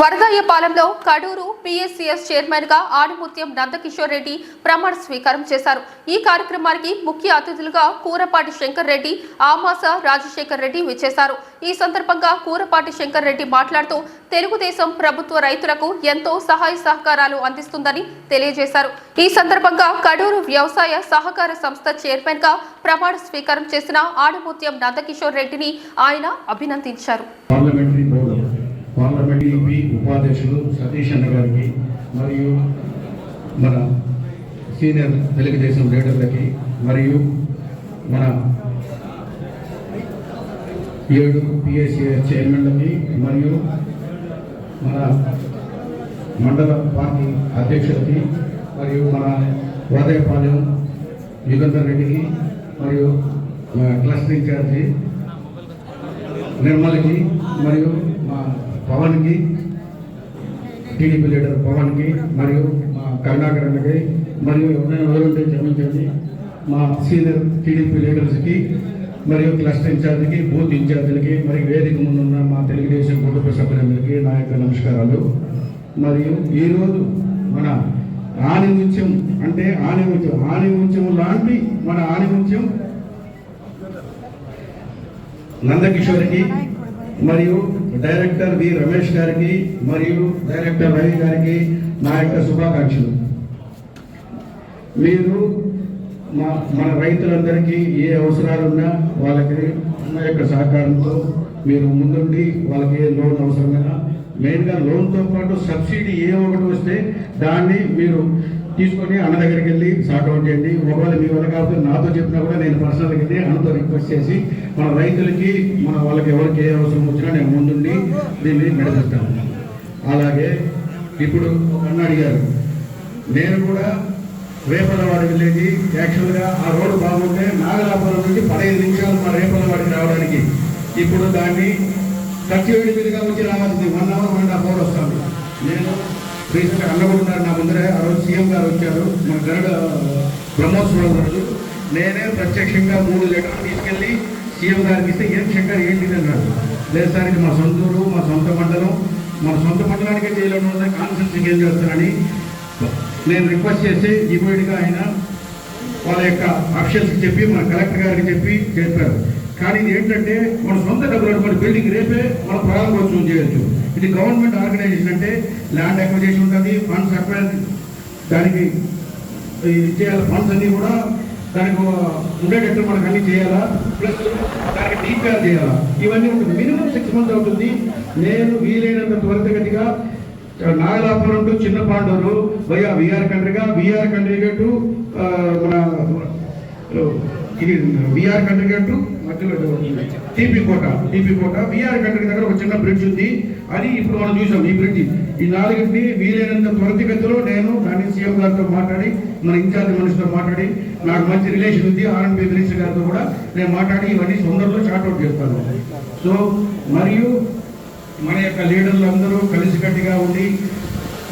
వరదయ్యపాలెంలో Kadur PSCS చైర్మన్గా ఆడిముత్యం నందకిషోర్ రెడ్డి ప్రమాణ స్వీకారం చేశారు. ఈ కార్యక్రమానికి ముఖ్య అతిథులుగా కూరపాటి శంకర్ రెడ్డి ఆమాస రాజశేఖర్ రెడ్డి విచ్చేశారు. ఈ సందర్భంగా కూరపాటి శంకర్ రెడ్డి మాట్లాడుతూ తెలుగుదేశం ప్రభుత్వ రైతులకు ఎంతో సహాయ సహకారాలు అందిస్తుందని తెలియజేశారు. ఈ సందర్భంగా కడూరు వ్యవసాయ సహకార సంస్థ చైర్మన్గా ప్రమాణ స్వీకారం చేసిన ఆడిముత్యం నందకిషోర్ రెడ్డిని ఆయన అభినందించారు. ఉపాధ్యక్షులు సతీష్ అన్న గారికి మరియు మన సీనియర్ తెలుగుదేశం లీడర్లకి మరియు మన ఏడు పిఎస్ఏ చైర్మన్లకి మరియు మన మండల పార్టీ అధ్యక్షులకి మరియు మన వాదయపాలెం యుగంధర్ రెడ్డికి మరియు మా క్లస్టర్ ఇన్ఛార్జి నిర్మల్కి మరియు మా పవన్కి టీడీపీ లీడర్ పవన్కి మరియు మా కరుణాకర్ అన్నకి మరియు ఎవరైనా ఎవరుంటే క్షమించండి మా సీనియర్ టీడీపీ లీడర్స్కి మరియు క్లస్టర్ ఇన్ఛార్జికి బూత్ ఇన్ఛార్జీలకి మరియు వేదిక ముందున్న మా తెలుగుదేశం కుటుంబ సభ్యులందరికీ నా యొక్క నమస్కారాలు. మరియు ఈరోజు మన ఆణిముత్యం అంటే ఆణిముత్యం ఆణిముత్యం లాంటి మన ఆణిముత్యం నందకిషోర్కి మరియు డైరెక్టర్ వి రమేష్ గారికి మరియు డైరెక్టర్ రవి గారికి నా యొక్క శుభాకాంక్షలు. మీరు మా మన రైతులందరికీ ఏ అవసరాలున్నా వాళ్ళకి నా యొక్క సహకారంతో మీరు ముందుండి వాళ్ళకి ఏ లోన్ అవసరమైనా మెయిన్గా లోన్తో పాటు సబ్సిడీ ఏ ఒకటి వస్తే దాన్ని మీరు తీసుకొని అన్న దగ్గరికి వెళ్ళి సార్ట్ అవుట్ చేయండి. ఒకవేళ మీ వల్ల కాకపోతే నాతో చెప్పినా కూడా నేను పర్సనల్గా వెళ్ళి అన్నతో రిక్వెస్ట్ చేసి మన రైతులకి మన వాళ్ళకి ఎవరికి ఏ అవసరం వచ్చినా నేను ముందుండి దీన్ని నడిపిస్తాను. అలాగే ఇప్పుడు ఒక అన్న అడిగారు. నేను కూడా రేపలవాడి విలేజ్ యాక్చువల్గా ఆ రోడ్డు బాగుంటే నాగలాపురం నుంచి పదహైదు నిమిషాలు మా రేపలవాడికి రావడానికి. ఇప్పుడు దాన్ని కచ్చివేడి మీదుగా వచ్చి రావాల్సింది. One hour one and half hour వస్తాను నేను రీసెంట్గా అన్నగొంటున్నారు నా ముందరే ఆ రోజు సీఎం గారు వచ్చారు. మా గరుడ బ్రహ్మోత్సవం రోజు. నేనే ప్రత్యక్షంగా మూడు లీటర్లు తీసుకెళ్ళి సీఎం గారికి ఇస్తే ఏం శంకర్ ఏంటి అన్నారు లేదు సార్ ఇది మా సొంత ఊరు మా సొంత మండలం. మన సొంత మండలానికే చేయలేని ఉన్న ఏం చేస్తానని నేను రిక్వెస్ట్ చేసి ఇమీడియట్గా ఆయన వాళ్ళ యొక్క అఫీషియల్స్కి చెప్పి మన కలెక్టర్ గారికి చెప్పి చెప్పారు. కానీ ఇది ఏంటంటే మన సొంత డబ్బులు మన బిల్డింగ్ రేపే మన ప్రారంభోత్సవం చేయొచ్చు. ఇది గవర్నమెంట్ ఆర్గనైజేషన్ అంటే ల్యాండ్ అక్విజేషన్ ఉంటుంది ఫండ్స్ అక్వైర్ దానికి ఇది చేయాలి ఫండ్స్ అన్నీ కూడా దానికి ఉండేటట్టు మనకు అన్ని చేయాలా? ప్లస్ దానికి డీపీఆర్ చేయాలా? ఇవన్నీ ఉంటుంది మినిమం సిక్స్ మంత్స్ అవుతుంది. నేను వీలైనంత త్వరితగతిగా నాగలాపురం టు చిన్న Panduru YR VR Kandriga VR Kandriga to మన ఇది విఆర్ కంట్రీ టు మధ్యలో TP Kota TP Kota. VR country దగ్గర ఒక చిన్న బ్రిడ్జ్ ఉంది. అది ఇప్పుడు మనం చూసాం ఈ బ్రిడ్జ్ ఈ నాలుగింటిని వీలైనంత త్వరితగతిలో నేను దాన్ని సీఎం గారితో మాట్లాడి మన ఇన్ఛార్జ్ మనిషితో మాట్లాడి నాకు మంచి రిలేషన్ ఉంది. ఆర్ఎన్బి మినిస్టర్ గారితో కూడా నేను మాట్లాడి ఇవన్నీ తొందరలో షార్ట్అవుట్ చేస్తాను. సో మరియు మన యొక్క లీడర్లు అందరూ కలిసికట్టుగా ఉండి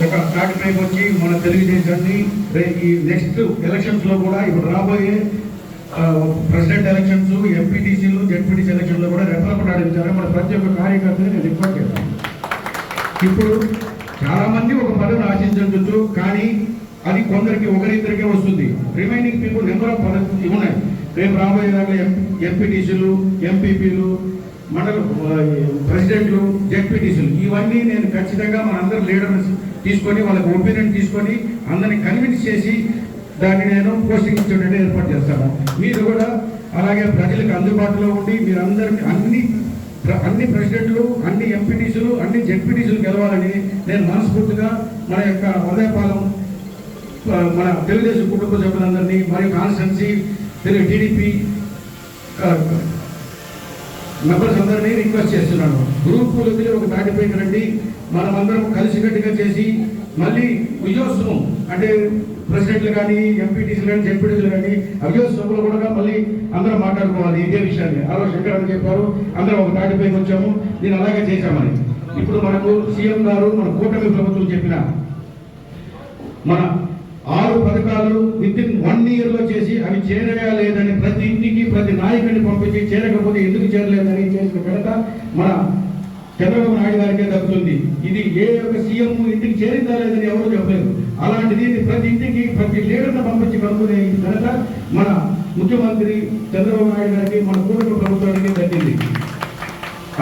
ఒక తాటిపైకి వచ్చి మన తెలుగుదేశాన్ని ఈ నెక్స్ట్ ఎలక్షన్స్లో కూడా ఇప్పుడు రాబోయే ప్రెసిడెంట్ ఎలక్షన్స్ ఎంపీటీసీలు జెడ్పీటీసీ ఎలక్షన్లో కూడా రెఫరల్ ఆడించారు మన ప్రతి ఒక్క కార్యకర్తని నేను రిక్వెస్ట్ చేస్తాను. ఇప్పుడు చాలామంది ఒక పదవిని ఆశించవచ్చు కానీ అది కొందరికి ఒకరిద్దరికే వస్తుంది. రిమైనింగ్ పీపుల్ నెంబర్ ఆఫ్ పదవి ఉన్నాయి. రేపు రాబోయే దాకా ఎంపీటీసీలు ఎంపీపీలు మండల ప్రెసిడెంట్లు జెడ్పీటీసీలు ఇవన్నీ నేను ఖచ్చితంగా మన లీడర్స్ తీసుకొని వాళ్ళకి ఒపీనియన్ తీసుకొని అందరిని కన్విన్స్ చేసి దాన్ని నేను పోస్టింగ్ ఇచ్చేటట్టు ఏర్పాటు చేస్తాను. మీరు కూడా అలాగే ప్రజలకు అందుబాటులో ఉండి మీరు అన్ని అన్ని ప్రెసిడెంట్లు అన్ని ఎంపీటీసులు అన్ని జెడ్పీటీసులు గెలవాలని నేను మనస్ఫూర్తిగా మన యొక్క ఉదయపాలెం మన తెలుగుదేశం కుటుంబ సభ్యులందరినీ మరియు కాన్స్టెన్సీ తెలుగు టీడీపీ మెంబర్స్ అందరినీ రిక్వెస్ట్ చేస్తున్నాను. గ్రూపులు వదిలి ఒక దాటిపైకి రండి. మనమందరం కలిసికట్టుగా చేసి మళ్ళీ విజయోత్సవం అంటే ప్రెసిడెంట్లు కానీ ఎంపీటీసీలు కానీ జెడ్పీటీసీలు కానీ అవిజయోత్సవంలో కూడా మళ్ళీ అందరం మాట్లాడుకోవాలి ఇదే విషయాన్ని. ఆ రోజు శంకర్ అని చెప్పారు అందరం ఒక తాటిపైకి వచ్చాము నేను అలాగే చేశామని. ఇప్పుడు మనకు సీఎం గారు మన కూటమి ప్రభుత్వం చెప్పిన మన ఆరు పథకాలు విత్ ఇన్ వన్ ఇయర్లో చేసి అవి చేరగా లేదని ప్రతి ఇంటికి ప్రతి నాయకుడిని పంపించి చేరకపోతే ఎందుకు చేరలేదని చేసిన ఘనత మన చంద్రబాబు నాయుడు గారికే దక్కుతుంది. ఇది ఏ యొక్క సీఎం ఇంటికి చేరిందా లేదని ఎవరు చెప్పలేరు. అలాంటిది దీన్ని ప్రతి ఇంటికి ప్రతి లీడర్ను పంపించి కనుక్కునే ఘనత మన ముఖ్యమంత్రి చంద్రబాబు నాయుడు గారికి మన కూటమి ప్రభుత్వానికి దక్కింది.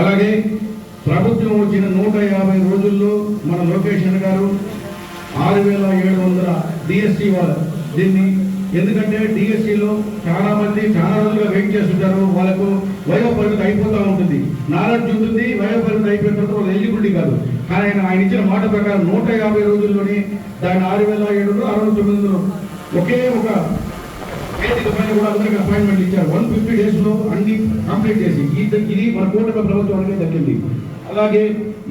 అలాగే ప్రభుత్వం వచ్చిన నూట యాభై రోజుల్లో మన లోకేష్ అన్న గారు ఆరు వేల ఏడు వందల డిఎస్సి దీన్ని. ఎందుకంటే డిఎస్సిలో చాలా మంది చాలా రోజులుగా వెయిట్ చేస్తుంటారు. వాళ్ళకు వయో పరిమితి అయిపోతూ ఉంటుంది. నాలెడ్జ్ ఉంటుంది వయో పరిమితి అయిపోయిన తర్వాత వాళ్ళు ఎలిజిబిలిటీ కాదు. కానీ ఆయన ఆయన ఇచ్చిన మాట ప్రకారం నూట యాభై రోజుల్లోనే దాని ఆరు వేల ఏడు వందలు అరవై తొమ్మిది వందలు ఒకే ఒక పైన కూడా అందరికి అపాయింట్మెంట్ ఇచ్చారు. వన్ ఫిఫ్టీ డేస్లో అన్ని కంప్లీట్ చేసి. ఇది మన కూటమి ప్రభుత్వానికి దక్కింది అలాగే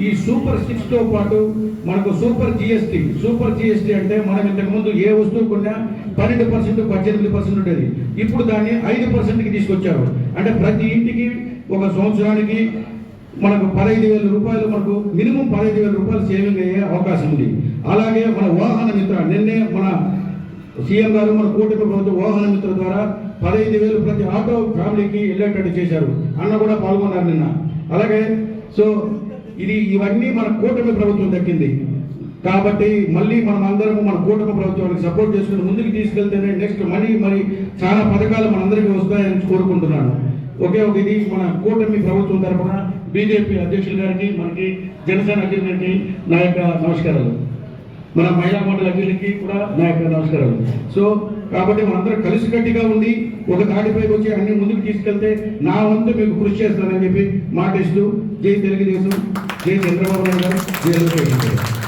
ఈ సూపర్ సిక్స్తో పాటు మనకు సూపర్ జిఎస్టి సూపర్ జిఎస్టి అంటే మనం ఇంతకు ముందు ఏ వస్తువు కొన్నా పన్నెండు పర్సెంట్ పద్దెనిమిది పర్సెంట్ ఉండేది. ఇప్పుడు దాన్ని ఐదు పర్సెంట్కి తీసుకొచ్చారు. అంటే ప్రతి ఇంటికి ఒక సంవత్సరానికి మనకు పదహైదు వేల రూపాయలు మనకు మినిమం పదహైదు వేల రూపాయలు సేవింగ్ అయ్యే అవకాశం ఉంది. అలాగే మన వాహన మిత్ర నిన్నే మన సీఎం గారు మన కూటమి ప్రభుత్వ వాహన మిత్ర ద్వారా పదహైదు వేలు ప్రతి ఆటో ఫ్యామిలీకి వెళ్ళేటట్టు చేశారు. అన్న కూడా పాల్గొన్నారు నిన్న. అలాగే సో ఇది ఇవన్నీ మన కూటమి ప్రభుత్వం దక్కింది. కాబట్టి మళ్ళీ మనం అందరం మన కూటమి ప్రభుత్వానికి సపోర్ట్ చేసుకుని ముందుకు తీసుకెళ్తేనే నెక్స్ట్ మనీ మరి చాలా పథకాలు మనందరికీ వస్తాయని కోరుకుంటున్నాను. ఒకే ఒక ఇది మన కూటమి ప్రభుత్వం తరఫున బీజేపీ అధ్యక్షులు గారికి మనకి జనసేన అధ్యక్షులకి నా యొక్క నమస్కారాలు. మన మహిళా మండలి అభ్యులకి కూడా నా యొక్క నమస్కారాలు. సో కాబట్టి మనందరం కలిసికట్టుగా ఉండి ఒక తాటిపైకి వచ్చి అన్ని ముందుకు తీసుకెళ్తే నా వంతు మీకు కృషి చేస్తానని చెప్పి మాటిస్తూ జై తెలుగుదేశం జై చంద్రబాబు నాయుడు గారు జై.